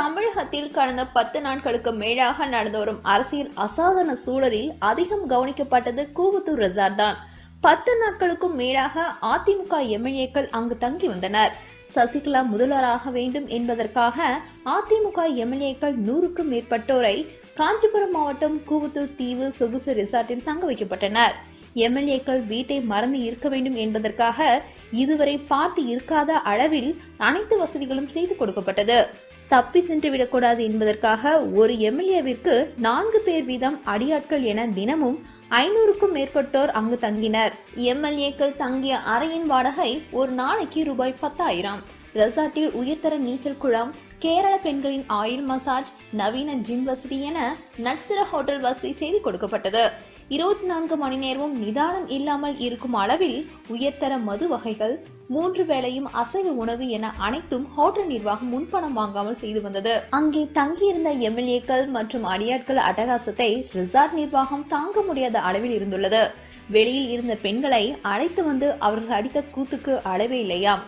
தமிழகத்தில் கடந்த பத்து நாட்களுக்கு மேலாக நடந்து வரும் அரசியல் அசாதாரண சூழலில் அதிகம் கவனிக்கப்பட்டது கூவத்தூர் ரிசார்ட் தான். பத்து நாட்களுக்கும் மேலாக அதிமுக எம்எல்ஏக்கள் அங்கு தங்கி வந்தனர். சசிகலா முதல்வராக வேண்டும் என்பதற்காக அதிமுக எம்எல்ஏக்கள் நூறுக்கும் மேற்பட்டோரை காஞ்சிபுரம் மாவட்டம் கூவத்தூர் தீவு சொகுசு ரிசார்ட்டில் தங்க வைக்கப்பட்டனர். எம்எல்ஏக்கள் வீட்டை மறந்து இருக்க வேண்டும் என்பதற்காக இதுவரை பார்த்து இருக்காத அளவில் அனைத்து வசதிகளும் செய்து கொடுக்கப்பட்டது. தப்பி சென்று விடக்கூடாது என்பதற்காக ஒரு எம்எல்ஏவிற்கு நான்கு பேர் வீதம் அடியாட்கள் என தினமும் ஐநூறுக்கும் மேற்பட்டோர் அங்கு தங்கினர். எம்எல்ஏக்கள் தங்கிய அறையின் வாடகை ஒரு நாளைக்கு ரூபாய் பத்தாயிரம். ரெசார்ட்டில் உயர்தர நீச்சல் குளம் கேரள பெண்களின் ஆயில் மசாஜ் நவீன ஜிம் வசதி என நட்சத்திர ஹோட்டல் வசதி செய்து கொடுக்கப்பட்டது. இருபத்தி நான்கு மணி நேரமும் நிதானம் இல்லாமல் இருக்கும் அளவில் உயர்தர மது வகைகள் மூன்று வேளையும் அசைவ உணவு என அனைத்தும் ஹோட்டல் நிர்வாகம் முன்பணம் வாங்காமல் செய்து வந்தது. அங்கே தங்கியிருந்த எம்எல்ஏக்கள் மற்றும் அடியாட்கள் அட்டகாசத்தை ரிசார்ட் நிர்வாகம் தாங்க முடியாத அளவில் இருந்துள்ளது. வெளியில் இருந்த பெண்களை அழைத்து வந்து அவர்கள் அடித்த கூத்துக்கு அளவே இல்லையாம்.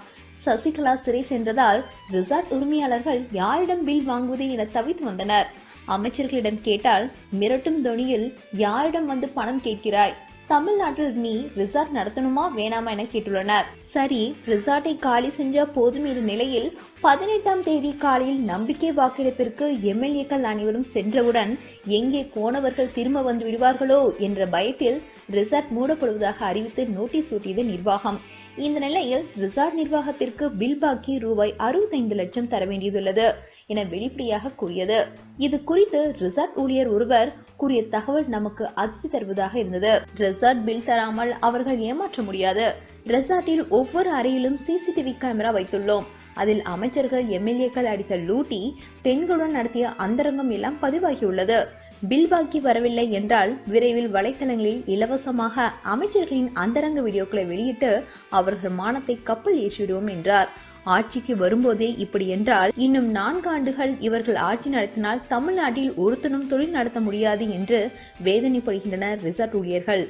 சசிகலா சிறை சென்றதால் ரிசார்ட் உரிமையாளர்கள் யாரிடம் பில் வாங்குவது என தவித்து வந்தனர். அமைச்சர்களிடம் கேட்டால் மிரட்டும் தொனியில் யாரிடம் வந்து பணம் கேட்கிறாய்? தமிழ்நாட்டில் நீ ரிசார்ட் நடத்தணுமா வேணாமா என கேட்டுள்ளனர். சரி ரிசார்ட்டை காலி செஞ்சா போதும் என்ற நிலையில் பதினெட்டாம் தேதி காலையில் நம்பிக்கை வாக்கெடுப்பிற்கு எம்எல்ஏக்கள் அனைவரும் சென்றவுடன் எங்கே போனவர்கள் திரும்ப வந்து விடுவார்களோ? என்ற பயத்தில் ரிசார்ட் மூடப்படுவதாக அறிவித்து நோட்டீஸ் ஒட்டியது நிர்வாகம். இந்த நிலையில் ரிசார்ட் நிர்வாகத்திற்கு பில் பாக்கி ரூபாய் அறுபத்தைந்து லட்சம் தர வேண்டியதுள்ளது. என வெளிப்படையாக கூறியது. இது குறித்து ரிசார்ட் ஊழியர் ஒருவர் கூறிய தகவல் நமக்கு அதிர்ச்சி தருவதாக இருந்தது. ரிசார்ட் பில் தராமல் அவர்கள் ஏமாற்ற முடியாது. ரெசார்ட்டில் ஒவ்வொரு அறையிலும் சிசிடிவி கேமரா வைத்துள்ளோம். அதில் அமைச்சர்கள் எம்எல்ஏக்கள் அடித்த லூட்டி பெண்களுடன் நடத்திய அந்தரங்கம் எல்லாம் பதிவாகியுள்ளது. பில் பாக்கி வரவில்லை என்றால் விரைவில் வலைத்தளங்களில் இலவசமாக அமைச்சர்களின் அந்தரங்க வீடியோக்களை வெளியிட்டு அவர்கள் மானத்தை கப்பல் ஏற்றிவிடுவோம் என்றார். ஆட்சிக்கு வரும்போதே இப்படி என்றால் இன்னும் நான்கு ஆண்டுகள் இவர்கள் ஆட்சி நடத்தினால் தமிழ்நாட்டில் ஒருத்தனும் தொழில் நடத்த முடியாது என்று வேதனைப்படுகின்றனர் ரிசார்ட் ஊழியர்கள்.